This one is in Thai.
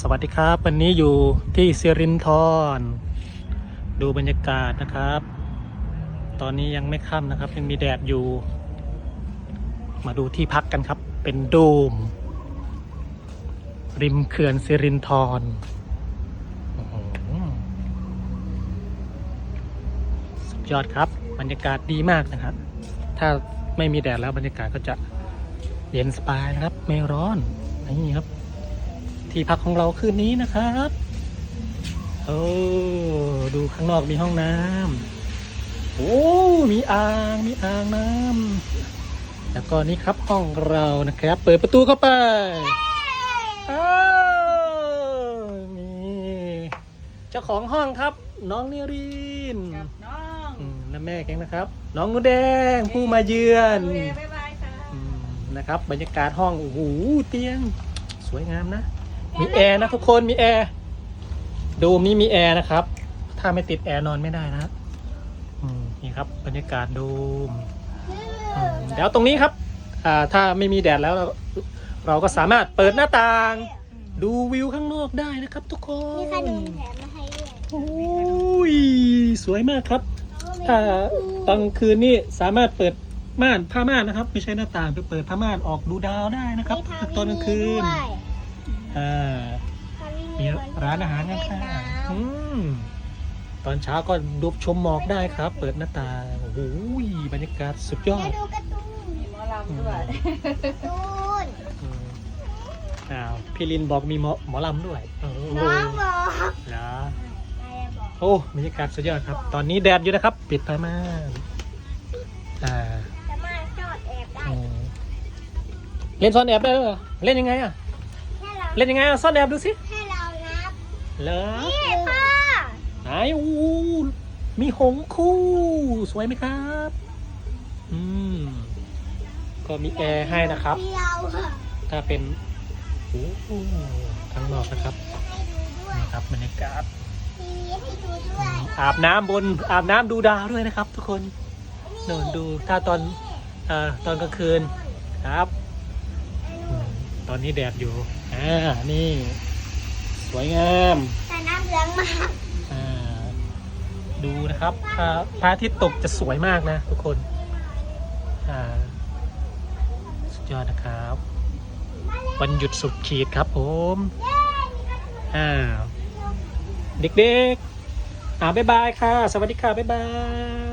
สวัสดีครับ วันนี้อยู่ที่สิรินธรดูบรรยากาศนะครับ ตอนนี้ยังไม่ค่ำนะครับยังมีแดดอยู่ มาดูที่พักกันครับ เป็นโดม ริมเขื่อนสิรินธรอ้โหสุดยอดครับ บรรยากาศดีมากนะครับ ถ้าไม่มีแดดแล้วบรรยากาศก็จะเย็นสบายนะครับ ไม่ร้อนนี่ครับ ที่พักของเราคืนนี้นะครับโอ้ดูข้างนอกมีห้องน้ำโอ้มีอ่างมีอ่างน้ำแล้วก็นี่ครับห้องเรานะครับ เปิดประตูเข้าไปอ้าวนี่เจ้าของห้องครับ น้องนิรินทร์กับน้องอืมและแม่แกงนะครับ น้องนูแดงผู้มาเยือนดูเลยบ๊ายบายค่ะอืมนะครับ บรรยากาศห้องโอ้โหเตียง สวยงามนะ มีแอร์นะทุกคนมีแอร์โดมนี้มีแอร์นะครับ ถ้าไม่ติดแอร์นอนไม่ได้นะอืมนี่ครับบรรยากาศโดมอืมแล้วตรงนี้ครับอ่าถ้าไม่มีแดดแล้วเราเราก็สามารถเปิดหน้าต่าง ดูวิวข้างนอกได้นะครับ ทุกคนมีขนมแถมมาให้ด้วยโอ้ยสวยมากครับ ถ้าตอนกลางคืนนี่สามารถเปิดม่านผ้าม่านนะครับ ไม่ใช่หน้าต่างไปเปิดผ้าม่านออกดูดาวได้นะครับมีทตอนกลางคืนด้วย อ่ามีร้านอาหารข้างๆอืมตอนเช้าก็ดูชมหมอกได้ครับ เปิดหน้าต่างโอ้โหบรรยากาศสุดยอจะดดูการ์ตูนมีหมอลำด้วยการ์ตูนอืมอ้าวพี่ลินบอกมีหมอหมอลำด้วยโอ้โหน้องบอกเหรออะไรบอกโอ้บรรยากาศสุดยอดครับ ตอนนี้แดดอยู่นะครับ ปิดผ้าม่านอ่าจะมาจอดแอบได้อืมเล่นซ่อนแอบได้เหรอเล่นยังไงอะแค่ เราเล่นยังไงอะซ่อนแอบดูสิแค่เรานับเหรอนี่พ่อไหนอู้มีหงส์คู่ สวยไหมครับ อืม ก็มีแอร์ให้นะครับเดียวค่ะถ้าเป็นโอ้โหข้างนอกนะครับให้ดูด้วยนี่ครับบรรยากาศทีวีให้ดูด้วยอาบน้ำบนอาบน้ำดูดาวด้วยนะครับ ทุกคนโน่นดูถ้าตอนเอ่อตอนกลางคืนครับอืม ตอนนี้แดดอยู่ อ่า นี่ สวยงามแต่น้ำเหลืองมากอ่า ดูนะครับพระพระอาทิตย์ตกจะสวยมากนะทุกคน อ่า สุดยอดนะครับ วันหยุดสุดขีดครับผม อ่า เด็กๆ อ่าบ๊ายบายค่ะ สวัสดีค่ะ บ๊ายบายสวัสดีค่ะบ๊ายบาย